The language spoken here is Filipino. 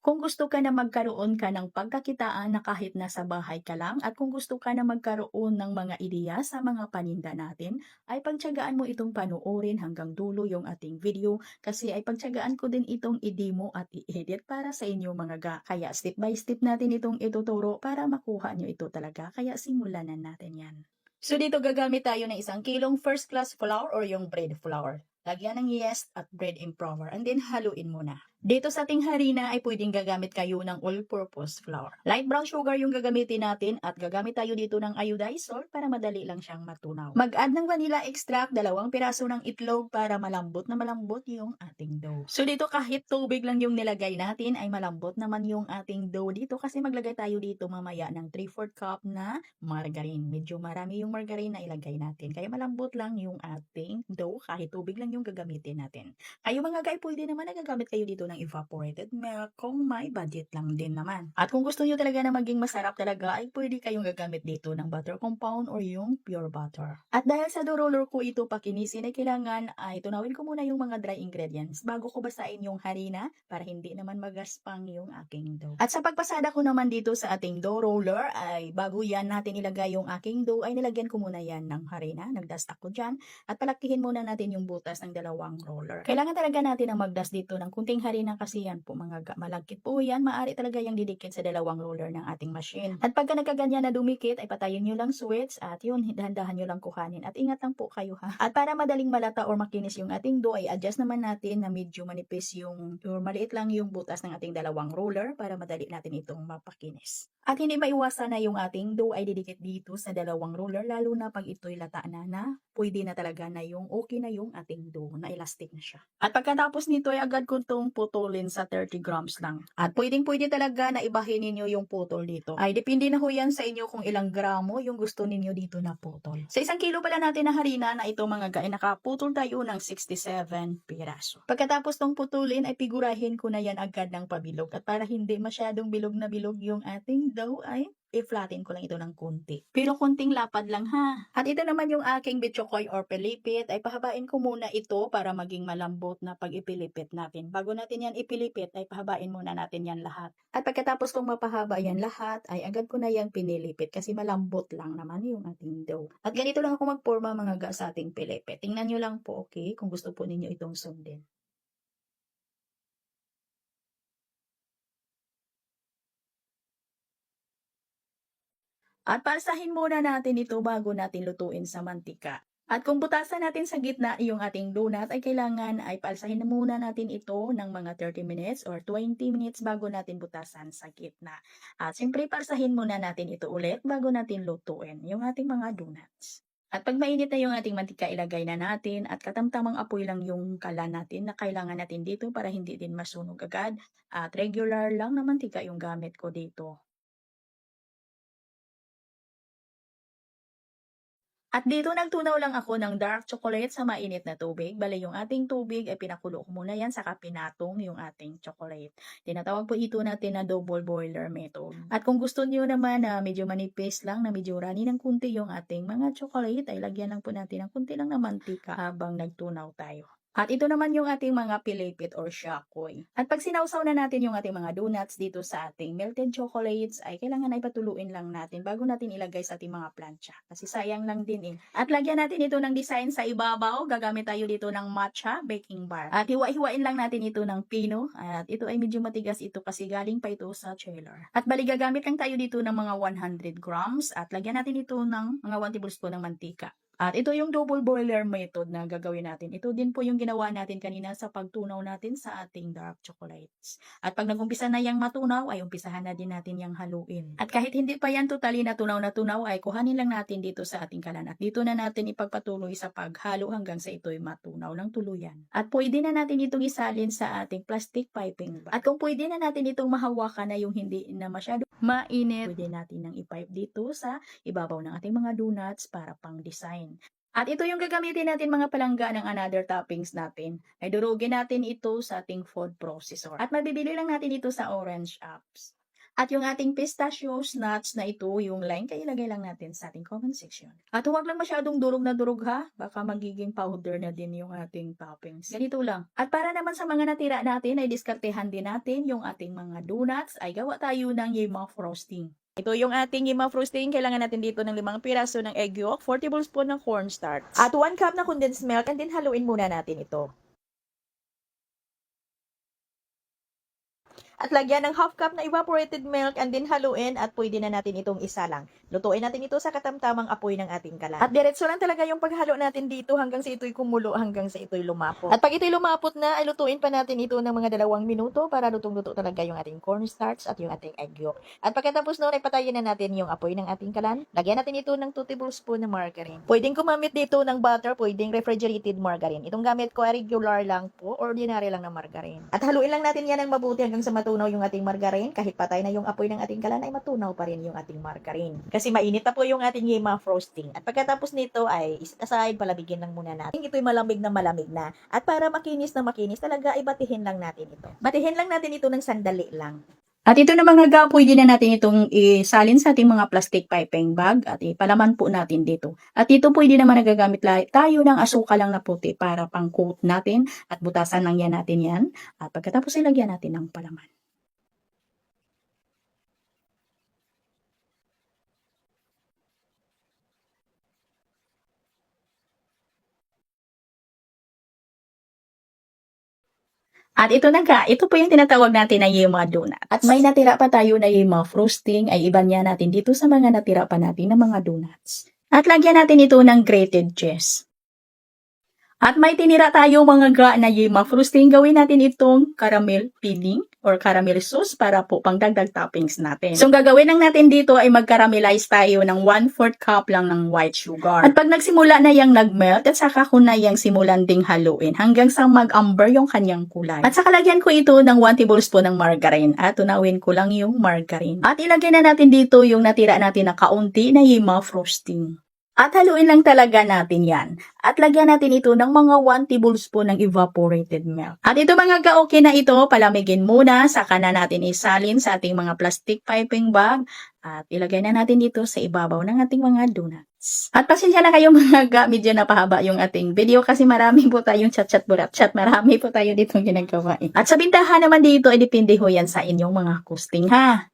Kung gusto ka na magkaroon ka ng pagkakitaan na kahit nasa bahay ka lang at kung gusto ka na magkaroon ng mga ideya sa mga paninda natin, ay pagtyagaan mo itong panoorin hanggang dulo yung ating video kasi ay pagtyagaan ko din itong i-demo at i-edit para sa inyo mga ga. Kaya step by step natin itong ituturo para makuha nyo ito talaga. Kaya simulan na natin yan. So dito gagamit tayo ng isang kilong first class flour or yung bread flour. Lagyan ng yeast at bread improver and then haluin muna. Dito sa ating harina ay pwedeng gagamit kayo ng all-purpose flour. Light brown sugar yung gagamitin natin at gagamit tayo dito ng iodized salt para madali lang siyang matunaw. Mag-add ng vanilla extract, dalawang piraso ng itlog para malambot na malambot yung ating dough. So dito kahit tubig lang yung nilagay natin ay malambot naman yung ating dough dito kasi maglagay tayo dito mamaya ng 3-4 cup na margarine. Medyo marami yung margarine na ilagay natin. Kaya malambot lang yung ating dough kahit tubig lang yung gagamitin natin. Kayo mga guy, pwede naman na gagamit kayo dito ng evaporated milk kung may budget lang din naman. At kung gusto nyo talaga na maging masarap talaga, ay pwede kayong gagamit dito ng butter compound or yung pure butter. At dahil sa dough roller ko ito pakinisin ay kailangan ay tunawin ko muna yung mga dry ingredients bago ko basain yung harina para hindi naman magaspang yung aking dough. At sa pagpasada ko naman dito sa ating dough roller ay bago yan natin ilagay yung aking dough ay nilagyan ko muna yan ng harina. Nagdust ako dyan at palakihin muna natin yung butas ng dalawang roller. Kailangan talaga natin ang magdust dito ng kunting harina kasi yan po mga ga- malagkit po yan. Maari talaga yung didikit sa dalawang roller ng ating machine. At pagka nagkaganyan na dumikit ay patayin nyo lang switch at yun, dahan-dahan nyo lang kuhanin. At ingat lang po kayo ha. At para madaling malata or makinis yung ating dough ay adjust naman natin na medyo manipis yung or maliit lang yung butas ng ating dalawang roller para madali natin itong mapakinis. At hindi maiwasan na yung ating dough ay didikit dito sa dalawang roller lalo na pag ito'y lata na na pwede na talaga na yung okay na yung ating dough na elastic na siya. At pagkatapos nito ay agad ko itong putulin sa 30 grams lang. At pwedeng pwede talaga na ibahin ninyo yung putol dito. Ay depende na ho yan sa inyo kung ilang gramo yung gusto ninyo dito na putol. Sa isang kilo pala natin na harina na ito mga guy, nakaputol tayo ng 67 piraso. Pagkatapos tong putulin ay figurahin ko na yan agad ng pabilog. At para hindi masyadong bilog na bilog yung ating dough ay i-flatten ko lang ito ng kunti. Pero kunting lapad lang ha. At ito naman yung aking bitchokoy or pilipit ay pahabain ko muna ito para maging malambot na pag ipilipit natin. Bago natin yan ipilipit ay pahabain muna natin yan lahat. At pagkatapos kong mapahaba yan lahat ay agad ko na yung pinilipit kasi malambot lang naman yung ating dough. At ganito lang ako magporma mga ga sa ating pilipit. Tingnan nyo lang po okay kung gusto po ninyo itong sundin. At palsahin muna natin ito bago natin lutuin sa mantika. At kung butasan natin sa gitna yung ating donut ay kailangan ay palsahin na muna natin ito ng mga 30 minutes or 20 minutes bago natin butasan sa gitna. At siyempre palsahin muna natin ito ulit bago natin lutuin yung ating mga donuts. At pag mainit na yung ating mantika, ilagay na natin at katamtamang apoy lang yung kala natin na kailangan natin dito para hindi din masunog agad. At regular lang na mantika yung gamit ko dito. At dito nagtunaw lang ako ng dark chocolate sa mainit na tubig. Bale, yung ating tubig ay pinakulo ko muna yan saka pinatong yung ating chocolate. Tinatawag po ito natin na double boiler method. At kung gusto niyo naman na medyo manipis lang, na medyo runny ng kunti yung ating mga chocolate, ay lagyan lang po natin ng kunti lang na mantika habang nagtunaw tayo. At ito naman yung ating mga pilipit or shakoy. At pag sinawsaw na natin yung ating mga donuts dito sa ating melted chocolates, ay kailangan ay patuluin lang natin bago natin ilagay sa ating mga plancha. Kasi sayang lang din eh. At lagyan natin ito ng design sa ibabaw. Gagamit tayo dito ng matcha baking bar. At hiwa-hiwain lang natin ito ng pino. At ito ay medyo matigas ito kasi galing pa ito sa chiller. At bali gagamit lang tayo dito ng mga 100 grams. At lagyan natin ito ng mga 1 tablespoon ng mantika. At ito yung double boiler method na gagawin natin. Ito din po yung ginawa natin kanina sa pagtunaw natin sa ating dark chocolates. At pag nagumpisa na yung matunaw, ay umpisahan na din natin yung haluin. At kahit hindi pa yan totally natunaw na tunaw, ay kuhanin lang natin dito sa ating kalan. At dito na natin ipagpatuloy sa paghalo hanggang sa ito'y matunaw ng tuluyan. At pwede na natin itong isalin sa ating plastic piping bag. At kung pwede na natin itong mahawakan na yung hindi na masyado mainit, pwede natin nang ipipe dito sa ibabaw ng ating mga donuts para pang design. At ito yung gagamitin natin mga palangga ng another toppings natin. Ay durugin natin ito sa ating food processor. At mabibili lang natin ito sa Orange Apps. At yung ating pistachios nuts na ito, yung link, ay ilagay lang natin sa ating comment section. At huwag lang masyadong durog na durog ha, baka magiging powder na din yung ating toppings. Ganito lang. At para naman sa mga natira natin, ay diskartehan din natin yung ating mga donuts, ay gawa tayo ng yema frosting. Ito yung ating yema frosting. Kailangan natin dito ng limang piraso ng egg yolk, 4 tablespoon ng cornstarch. At 1 cup na condensed milk, and then haluin muna natin ito. At lagyan ng half cup na evaporated milk and then haluin at pwede na natin itong isa lang. Lutuin natin ito sa katamtamang apoy ng ating kalan. At diretso lang talaga yung paghalo natin dito hanggang sa ito'y kumulo, hanggang sa ito'y lumapot. At pag ito'y lumapot na, ay lutuin pa natin ito ng mga dalawang minuto para lutong-luto talaga yung ating cornstarch at yung ating egg yolk. At pagkatapos noon, ay patayin na natin yung apoy ng ating kalan. Lagyan natin ito ng 2 tablespoon na margarine. Pwedeng gumamit dito ng butter, pwedeng refrigerated margarine. Itong gamit ko ay regular lang po, ordinary lang na margarine. At haluin lang natin yan ng mabuti hanggang sa matunaw yung ating margarine. Kahit patay na yung apoy ng ating kalan, ay matunaw pa rin yung ating margarine. Kasi mainit na po yung ating yema frosting. At pagkatapos nito ay iset aside, palabigin lang muna natin. Ito'y malamig na malamig na. At para makinis na makinis, talaga ay batihin lang natin ito. Batihin lang natin ito ng sandali lang. At ito na mga ga, pwede na natin itong isalin sa ating mga plastic piping bag at ipalaman po natin dito. At dito pwede naman nagagamit tayo ng asuka lang na puti para pang coat natin at butasan lang yan natin yan. At pagkatapos ilagyan natin ng palaman. At ito na nga, ito po yung tinatawag natin na yema donut. At may natira pa tayo na yema frosting, ay iba niya natin dito sa mga natira pa natin na mga donuts. At lagyan natin ito ng grated cheese. At may tinira tayo mga ga na yema frosting, gawin natin itong caramel filling or caramel sauce para po pangdagdag toppings natin. So, ang gagawin lang natin dito ay mag-caramelize tayo ng 1-4 cup lang ng white sugar. At pag nagsimula na yung nag-melt, at saka ko na yung simulan ding haluin hanggang sa mag-amber yung kanyang kulay. At saka lagyan ko ito ng 1 tablespoon ng margarine at tunawin ko lang yung margarine. At ilagay na natin dito yung natira natin na kaunti na yema frosting. At haluin lang talaga natin yan. At lagyan natin ito ng mga 1 tablespoon ng evaporated milk. At ito mga ka-okay na ito, palamigin muna, saka na natin isalin sa ating mga plastic piping bag. At ilagay na natin dito sa ibabaw ng ating mga donuts. At pasensya na kayo mga ga, medyo napahaba yung ating video kasi marami po tayong chat-chat burat chat. Marami po tayo ditong ginagawa. eh. At sa bintahan naman dito, ay depende ho yan sa inyong mga costing ha.